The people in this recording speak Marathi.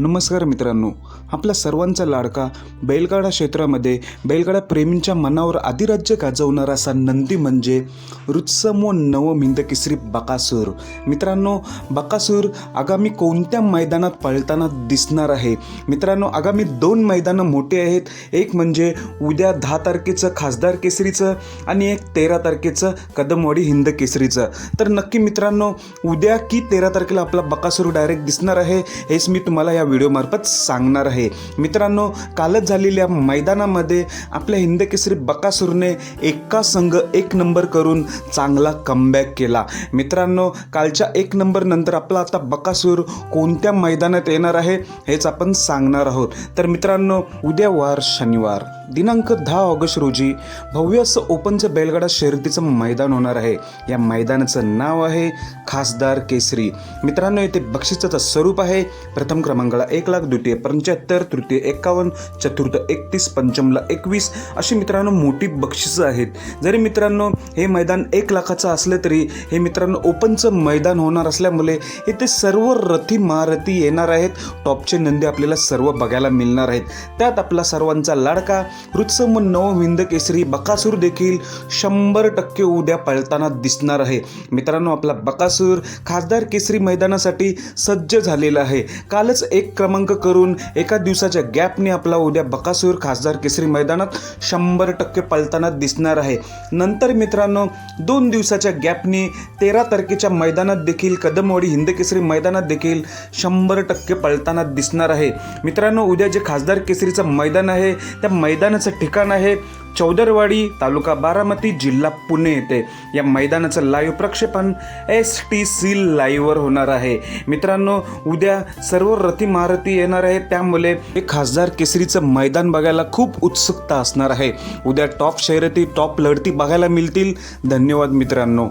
नमस्कार मित्रांनो आपला सर्वांचा लाडका बैलगाडा क्षेत्रामध्ये बैलगाडा प्रेमींच्या मनावर अधिराज्य गाजवणारा असा नंदी म्हणजे रुत्समो नवमिंद केसरी बकासूर. मित्रांनो बकासूर आगामी कोणत्या मैदानात पळताना दिसणार आहे? मित्रांनो आगामी दोन मैदानं मोठी आहेत. एक म्हणजे उद्या दहा तारखेचं खासदार केसरीचं आणि एक तेरा तारखेचं कदमवाडी हिंद केसरीचं. तर नक्की मित्रांनो उद्या की तेरा तारखेला आपला बकासूर डायरेक्ट दिसणार आहे हेच मी तुम्हाला या व्हिडिओमार्फत सांगणार आहे. मित्रांनो कालच झालेल्या मैदानामध्ये आपल्या हिंद केसरी बकासूरने एका संघ एक नंबर करून चांगला कमबॅक केला. मित्रांनो कालच्या एक नंबर नंतर आपला आता बकासूर कोणत्या मैदानात येणार आहे हेच आपण सांगणार आहोत. तर मित्रांनो उद्या वार शनिवार. दिनांक दहा ऑगस्ट रोजी भव्य असं ओपनचं बैलगाडा शर्यतीचं मैदान होणार आहे. या मैदानाचं नाव आहे खासदार केसरी. मित्रांनो येथे बक्षिसाचं स्वरूप आहे. प्रथम क्रमांकाला एक लाख द्वितीय पंच्याहत्तर तृतीय एक्कावन्न चतुर्थ एकतीस पंचमला एकवीस अशी मित्रांनो मोठी बक्षिसं आहेत. जरी मित्रांनो हे मैदान एक लाखाचं असलं तरी हे मित्रांनो ओपनचं मैदान होणार असल्यामुळे इथे सर्व रथी महारथी येणार आहेत. टॉपचे नंदी आपल्याला सर्व बघायला मिळणार आहेत. त्यात आपला सर्वांचा लाडका रुत्सम नवविंद केसरी बकासूर देखील शंभर टक्के उद्या पळताना दिसणार आहे. मित्रांनो आपला बकासूर खासदार केसरी मैदानासाठी सज्ज झालेला आहे. कालच एक क्रमांक करून एका दिवसाच्या गॅपने आपला उद्या बकासूर खासदार केसरी मैदानात शंभर टक्के पळताना दिसणार आहे. नंतर मित्रांनो दोन दिवसाच्या गॅपने तेरा तारखेच्या मैदानात देखील कदमवाडी हिंद केसरी मैदानात देखील शंभर टक्के पळताना दिसणार आहे. मित्रांनो उद्या जे खासदार केसरीचं मैदान आहे त्या मैदानाचं ठिकाण आहे चौदरवाडी तालुका बारामती जिल्हा पुणे येथे. या मैदानाचं लाईव्ह प्रक्षेपण एस टी सी लाईव्हवर होणार आहे. मित्रांनो उद्या सर्व रथी महारथी येणार आहे त्यामुळे हे खासदार केसरीचं मैदान बघायला खूप उत्सुकता असणार आहे. उद्या टॉप शर्यती टॉप लढती बघायला मिळतील. धन्यवाद मित्रांनो.